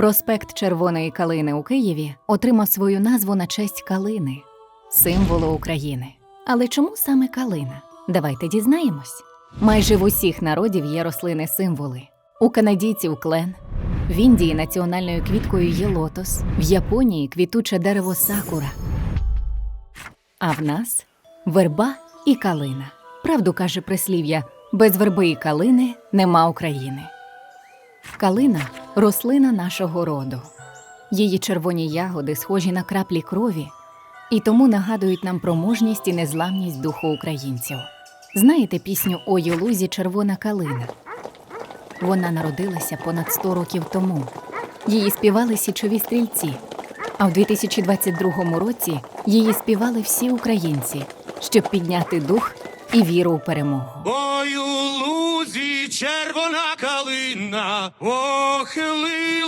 Проспект Червоної калини у Києві отримав свою назву на честь калини, символу України. Але чому саме калина? Давайте дізнаємось. Майже в усіх народів є рослини-символи. У канадійців клен, в Індії національною квіткою є лотос, в Японії квітуче дерево сакура. А в нас верба і калина. Правду каже прислів'я: без верби і калини нема України. Калина рослина нашого роду. Її червоні ягоди схожі на краплі крові і тому нагадують нам про мужність і незламність духу українців. Знаєте пісню «Ой у лузі червона калина? Вона народилася понад 100 років тому. Її співали січові стрільці. А в 2022 році її співали всі українці, щоб підняти дух і віру у перемогу червона калина охилилася.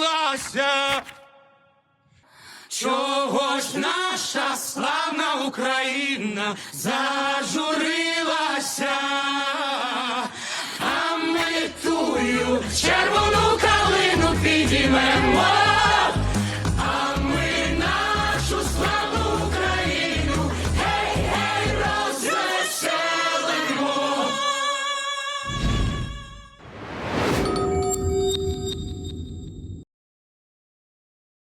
Чого ж наша славна Україна зажурилася, а ми тую червону калину підіймемо.